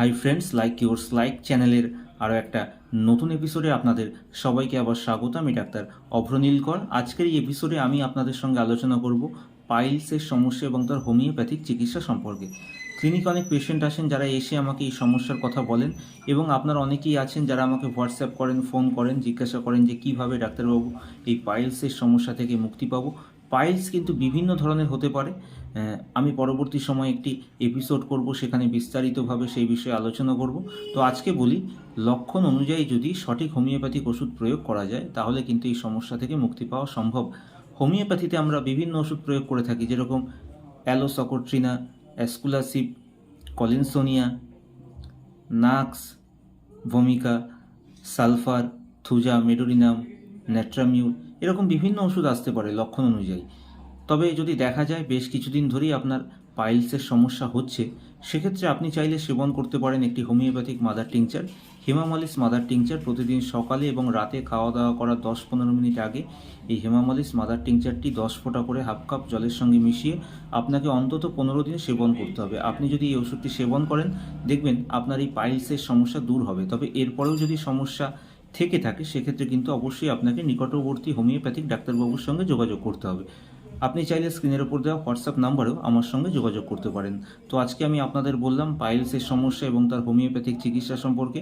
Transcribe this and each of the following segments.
Hi friends like yours like চ্যানেলের আরও একটা নতুন এপিসোডে আপনাদের সবাইকে আবার স্বাগত আমি ডাক্তার অভ্রনীলকর আজকের এই এপিসোডে আমি আপনাদের সঙ্গে আলোচনা করব পাইলসের সমস্যা এবং তার হোমিওপ্যাথিক চিকিৎসা সম্পর্কে। ক্লিনিকে অনেক পেশেন্ট আসেন যারা এসে আমাকে এই সমস্যার কথা বলেন এবং আপনারা অনেকেই আছেন যারা আমাকে হোয়াটসঅ্যাপ করেন ফোন করেন, জিজ্ঞাসা করেন যে কীভাবে ডাক্তারবাবু এই পাইলসের সমস্যা থেকে মুক্তি পাবো। পাইলস কিন্তু বিভিন্ন ধরনের হতে পারে। আমি পরবর্তী সময়ে একটি এপিসোড করব, সেখানে বিস্তারিতভাবে সেই বিষয়ে আলোচনা করব। তো আজকে বলি, লক্ষণ অনুযায়ী যদি সঠিক হোমিওপ্যাথিক ওষুধ প্রয়োগ করা যায়, তাহলে কিন্তু এই সমস্যা থেকে মুক্তি পাওয়া সম্ভব। হোমিওপ্যাথিতে আমরা বিভিন্ন ওষুধ প্রয়োগ করে থাকি, যেরকম অ্যালোসকোট্রিনা অ্যাসকুলাসিপ কলিনসোনিয়া, নাক্স, ভূমিকা, সালফার, থুজা, মেডোরিনাম ন্যাট্রামিউল এরকম বিভিন্ন ওষুধ আসতে পারে লক্ষণ অনুযায়ী। তবে যদি দেখা যায় বেশ কিছুদিন ধরেই আপনার পাইলসের সমস্যা হচ্ছে, সেক্ষেত্রে আপনি চাইলে সেবন করতে পারেন একটি homeopathic mother tincture. Hamamelis mother tincture প্রতিদিন সকালে এবং রাতে খাওয়া দাওয়া করার দশ পনেরো মিনিট আগে এই হেমামলিস মাদার টিংচারটি দশ ফোঁটা করে হাফ কাপ জলের সঙ্গে মিশিয়ে আপনাকে অন্তত পনেরো দিন সেবন করতে হবে। আপনি যদি এই ওষুধটি সেবন করেন, দেখবেন আপনার এই পাইলসের সমস্যা দূর হবে। তবে এরপরেও যদি সমস্যা থেকে থাকে, সেক্ষেত্রে কিন্তু অবশ্যই আপনাকে নিকটবর্তী হোমিওপ্যাথিক ডাক্তারবাবুর সঙ্গে যোগাযোগ করতে হবে। আপনি চাইলে স্ক্রিনের উপর দেওয়া হোয়াটসঅ্যাপ নাম্বারেও আমার সঙ্গে যোগাযোগ করতে পারেন। তো আজকে আমি আপনাদের বললাম, পাইলসের সমস্যা এবং তার হোমিওপ্যাথিক চিকিৎসা সম্পর্কে।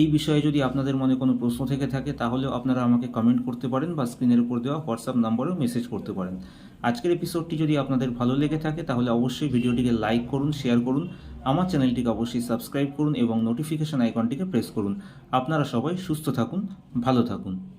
এই বিষয়ে যদি আপনাদের মনে কোনো প্রশ্ন থেকে থাকে, তাহলেও আপনারা আমাকে কমেন্ট করতে পারেন বা স্ক্রিনের উপর দেওয়া হোয়াটসঅ্যাপ নাম্বারেও মেসেজ করতে পারেন। আজকের এপিসোডটি যদি আপনাদের ভালো লেগে থাকে, তাহলে অবশ্যই ভিডিওটিকে লাইক করুন শেয়ার করুন, আমার চ্যানেলটিকে অবশ্যই সাবস্ক্রাইব করুন এবং নোটিফিকেশন আইকনটিকে প্রেস করুন। আপনারা সবাই সুস্থ থাকুন, ভালো থাকুন।